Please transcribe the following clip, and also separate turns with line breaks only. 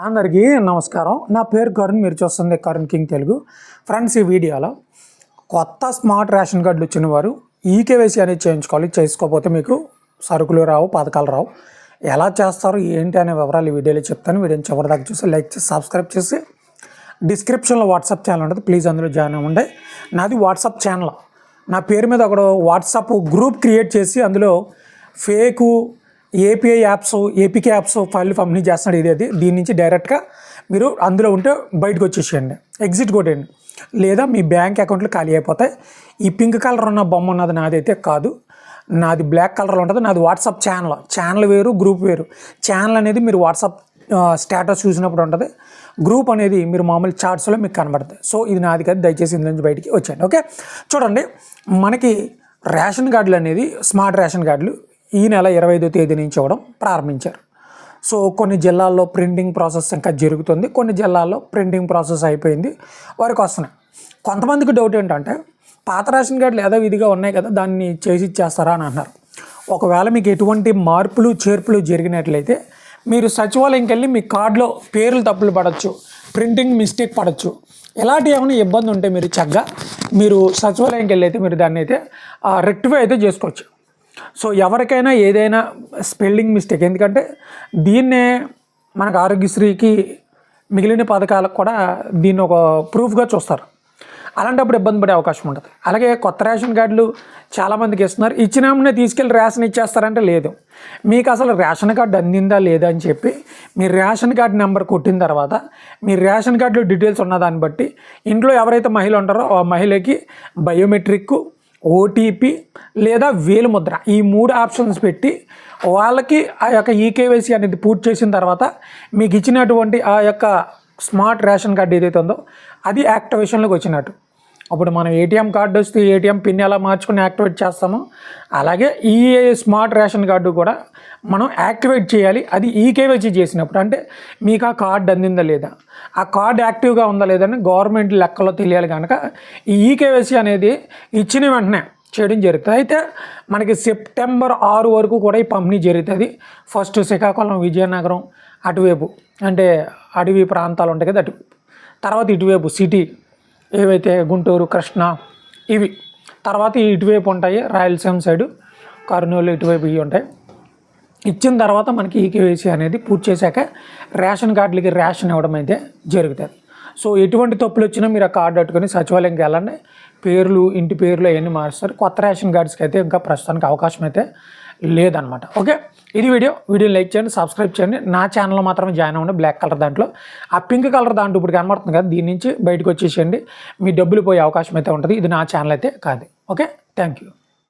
అందరికీ నమస్కారం. నా పేరు కరుణ్ మీరు చూస్తుంది కరుణ్ కింగ్ తెలుగు. ఫ్రెండ్స్ ఈ వీడియోలో కొత్త స్మార్ట్ రేషన్ కార్డులు ఇచ్చిన వారు ఈకేవైసీ అనేది చేయించుకోవాలి చేసుకోకపోతే మీకు సరుకులు రావు పథకాలు రావు. ఎలా చేస్తారు ఏంటి అనే వివరాలు ఈ వీడియోలో చెప్తాను. వీడియోని చివరిదాకా చూసి లైక్ చేసి సబ్స్క్రైబ్ చేసి డిస్క్రిప్షన్లో వాట్సాప్ ఛానల్ ఉంటుంది ప్లీజ్ అందులో జాయిన్ అవ్వండి. నాది వాట్సాప్ ఛానల్. నా పేరు మీద ఒకడు వాట్సాప్ గ్రూప్ క్రియేట్ చేసి అందులో fake API apps APK apps file పంపిణీ చేస్తున్నాడు ఇది అది? దీని నుంచి డైరెక్ట్గా మీరు అందులో ఉంటే బయటకు వచ్చేసేయండి. ఎగ్జిట్ కొట్టండి లేదా మీ బ్యాంక్ అకౌంట్లు ఖాళీ అయిపోతాయి. ఈ పింక్ కలర్ ఉన్న బొమ్మ ఉన్నది నాదైతే కాదు. నాది బ్లాక్ కలర్లో ఉంటుంది. నాది వాట్సాప్ ఛానల్. ఛానల్ వేరు గ్రూప్ వేరు. ఛానల్ అనేది మీరు వాట్సాప్ స్టేటస్ చూసినప్పుడు ఉంటుంది. గ్రూప్ అనేది మీరు మామూలు చార్ట్స్లో మీకు కనబడుతుంది సో ఇది నాది కాదు. దయచేసి ఇందులో నుంచి బయటికి వచ్చాను ఓకే? చూడండి. మనకి రేషన్ కార్డులు అనేది స్మార్ట్ రేషన్ కార్డులు ఈ నెల ఇరవై ఐదో తేదీ నుంచి ఇవ్వడం ప్రారంభించారు. సో కొన్ని జిల్లాల్లో ప్రింటింగ్ ప్రాసెస్ ఇంకా జరుగుతుంది. కొన్ని జిల్లాల్లో ప్రింటింగ్ ప్రాసెస్ అయిపోయింది. వారికి వస్తున్నాయి. కొంతమందికి డౌట్ ఏంటంటే పాత రేషన్ కార్డులు విధిగా ఉన్నాయి కదా దాన్ని చేసి ఇచ్చేస్తారా అని అన్నారు ఒకవేళ మీకు ఎటువంటి మార్పులు చేర్పులు జరిగినట్లయితే మీరు సచివాలయంకి వెళ్ళి మీ కార్డులో పేర్లు తప్పులు పడవచ్చు ప్రింటింగ్ మిస్టేక్ పడవచ్చు ఇలాంటి ఏమైనా ఇబ్బంది ఉంటే మీరు చక్కగా మీరు సచివాలయంకి వెళ్ళి అయితే మీరు దాన్ని అయితే రెక్టిఫై అయితే చేసుకోవచ్చు. సో ఎవరికైనా ఏదైనా స్పెల్లింగ్ మిస్టేక్. ఎందుకంటే దీన్నే మనకు ఆరోగ్యశ్రీకి మిగిలిన పథకాలకు కూడా దీన్ని ఒక ప్రూఫ్గా చూస్తారు. అలాంటప్పుడు ఇబ్బంది పడే అవకాశం ఉంటుంది. అలాగే కొత్త రేషన్ కార్డులు చాలామందికి ఇస్తున్నారు. ఇచ్చినామనే తీసుకెళ్ళి రేషన్ ఇచ్చేస్తారంటే లేదు. మీకు అసలు రేషన్ కార్డు అందిందా లేదా అని చెప్పి మీ రేషన్ కార్డు నెంబర్ కొట్టిన తర్వాత మీ రేషన్ కార్డులో డీటెయిల్స్ ఉన్న దాన్ని బట్టి ఇంట్లో ఎవరైతే మహిళ ఉంటారో ఆ మహిళకి బయోమెట్రిక్ ఓటీపీ లేదా వేలుముద్ర ఈ మూడు ఆప్షన్స్ పెట్టి వాళ్ళకి ఆ యొక్క ఈకేవైసీ అనేది పూర్తి చేసిన తర్వాత మీకు ఇచ్చినటువంటి ఆ యొక్క స్మార్ట్ రేషన్ కార్డు ఏదైతే ఉందో అది యాక్టివేషన్లోకి వచ్చినట్టు. అప్పుడు మనం ఏటీఎం కార్డు వస్తే ఏటీఎం పిన్ ఎలా మార్చుకుని యాక్టివేట్ చేస్తామో అలాగే ఈ స్మార్ట్ రేషన్ కార్డు కూడా మనం యాక్టివేట్ చేయాలి. అది ఈకేవైసీ చేసినప్పుడు అంటే మీకు ఆ కార్డు అందిందా లేదా? ఆ కార్డు యాక్టివ్గా ఉందా లేదని గవర్నమెంట్ లెక్కలో తెలియాలి కనుక ఈ ఈకేవైసీ అనేది ఇచ్చిన వెంటనే చేయడం జరుగుతుంది. అయితే మనకి సెప్టెంబర్ ఆరు వరకు కూడా ఈ పంపిణీ జరుగుతుంది. ఫస్ట్ శ్రీకాకుళం విజయనగరం అటువైపు అంటే అడవి ప్రాంతాలు ఉంటాయి కదా అటువైపు. తర్వాత ఇటువైపు సిటీ ఏవైతే గుంటూరు కృష్ణ ఇవి తర్వాత ఇటువైపు ఉంటాయి రాయలసీమ సైడు కర్నూలు ఇటువైపు ఇవి ఉంటాయి. ఇచ్చిన తర్వాత మనకి ఈకేవైసీ అనేది పూర్తి చేశాక రేషన్ కార్డులకి రేషన్ ఇవ్వడం అయితే జరుగుతుంది. సో ఎటువంటి తప్పులు వచ్చినా మీరు ఆ కార్డు పెట్టుకొని సచివాలయంకి వెళ్ళండి. పేర్లు ఇంటి పేర్లు అవన్నీ మారుస్తారు కొత్త రేషన్ కార్డ్స్కి అయితే ఇంకా ప్రస్తుతానికి అవకాశం అయితే లేదనమాట ఓకే? ఇది వీడియో. వీడియో లైక్ చేయండి సబ్స్క్రైబ్ చేయండి. నా ఛానల్లో మాత్రమే జాయిన్ అవ్వండి బ్లాక్ కలర్ దాంట్లో. ఆ పింక్ కలర్ దాంట్లో ఇప్పుడు కనబడుతుంది కదా దీని నుంచి బయటకు వచ్చేసేయండి. మీ డబ్బులు పోయే అవకాశం అయితే ఉంటుంది. ఇది నా ఛానల్ అయితే కాదు. ఓకే? Thank you